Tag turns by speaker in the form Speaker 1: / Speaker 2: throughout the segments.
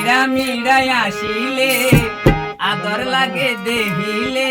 Speaker 1: মিড়া মিড়াই আসিলে আদর লাগে দেহিলে।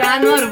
Speaker 1: গানর